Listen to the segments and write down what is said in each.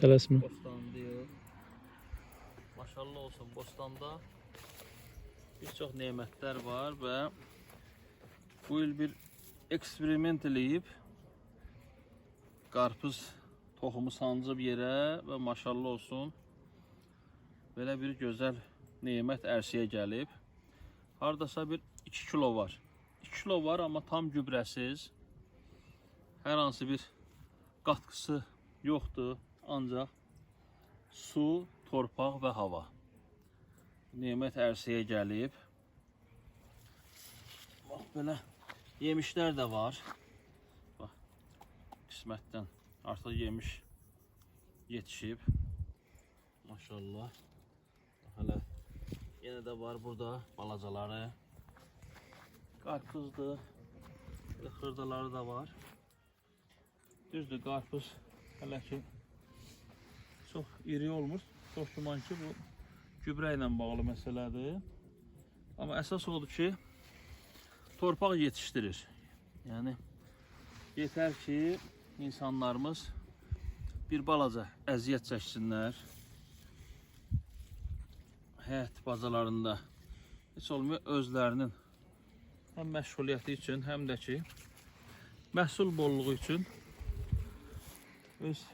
Tələsmə. Bostan diyor. Maşallah olsun bostanda birçok nimetler var ve bu yıl bir eksperiment eləyib qarpız toxumu sancıb yerə və maşallah olsun belə bir gözəl nemət ərsəyə gəlib. Hardasa bir 2 kilo var. 2 kilo var amma tam gübrəsiz. Hər hansı bir qatqısı yoxdur. Ancaq su, torpaq və hava. Nemət ərsəyə gəlib. Bax belə yemişlər də var. Bax qismətdən artıq yemiş yetişib. Maşallah. Hələ yenə də var burada balacaları. Qarpızdır. Xırdaları da var. Düzdür, qarpız hələ ki çox iri olmur. Çox güman ki, bu gübrə ilə bağlı məsələdir. Amma əsas odur ki, torpaq yetişdirir. Yəni yetər ki, insanlarımız bir balaca əziyyət çəksinlər. Həyat bazalarında heç olmuyor özlərinin həm məşğuliyyəti üçün, həm də ki, məhsul bolluğu üçün öz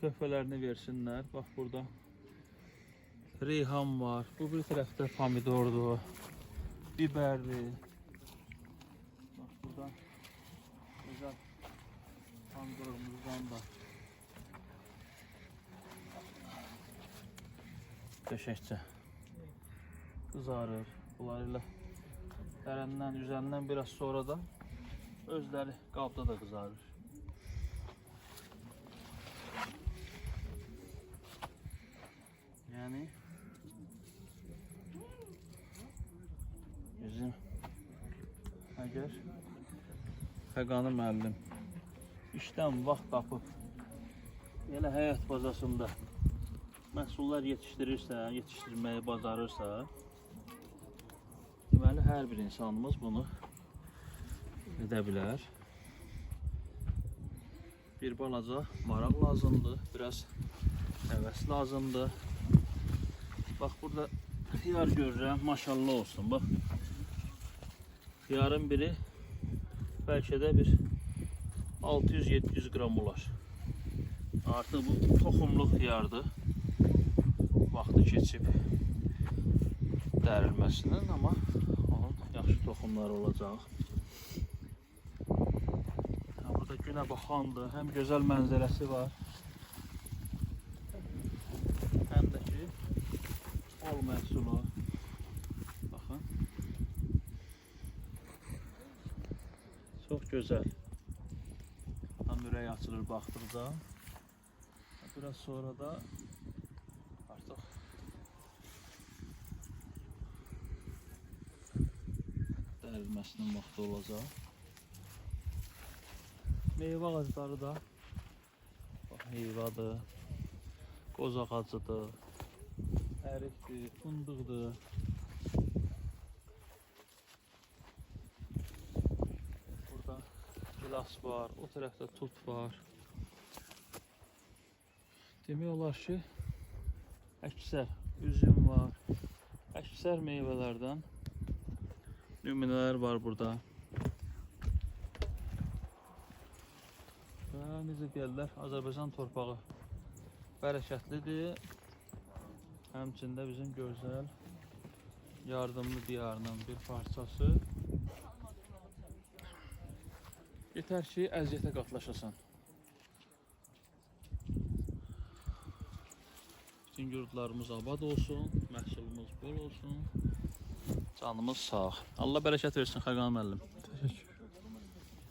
töhfələrini versinlər. Bax burada reyhan var. Bu bir tərəfdə pomidordur, biberdir. Bax burada gözəl pomidorumuzdan da döşəkçə qızarır. Bunlar ilə dərəndən, üzərindən biraz sonra da özləri qabda da qızarır. Yani bizim əgər Fəqanı müəllim işdən vaxt tapıb elə həyat bazasında məhsullar yetişdirirsə, yetişdirməyi bacarırsa, deməli hər bir insanımız bunu edə bilər. Bir balaca maraq lazımdır, biraz həvəs lazımdır. Bak burada hıyar görürəm, maşallah olsun. Bak. Hıyarın biri belki de bir 600-700 gram olar. Artıq bu toxumluq hıyardır. Vaxtı keçib dərilməsinin, amma onun yaxşı toxumları olacaq. Burada günə baxandır, həm gözəl mənzərəsi var. Həm də ki bol məhsulu. Baxın. Çox gözəl. Tam ürək açılır baxdıqca. Biraz sonra da artıq dərilməsinin vaxtı olacaq. Meyvə ağacları da bax heyvadır, qoz ağacıdır, ərikdir, fındıqdır. Burada gilas var, o tərəfdə tut var. Demək olar ki, əksər üzüm var, əksər meyvələrdən nümunələr var burada. Və necə deyirlər, Azərbaycan torpağı bərəkətlidir. Həmçində bizim gözəl yardımlı diyarının bir parçası. Yetər ki, əziyyətə qatlaşasan. Bütün yurdlarımız abad olsun, məhsulumuz bol olsun. Canımız sağ. Allah bərəkət versin Xəqan müəllim. Təşəkkür.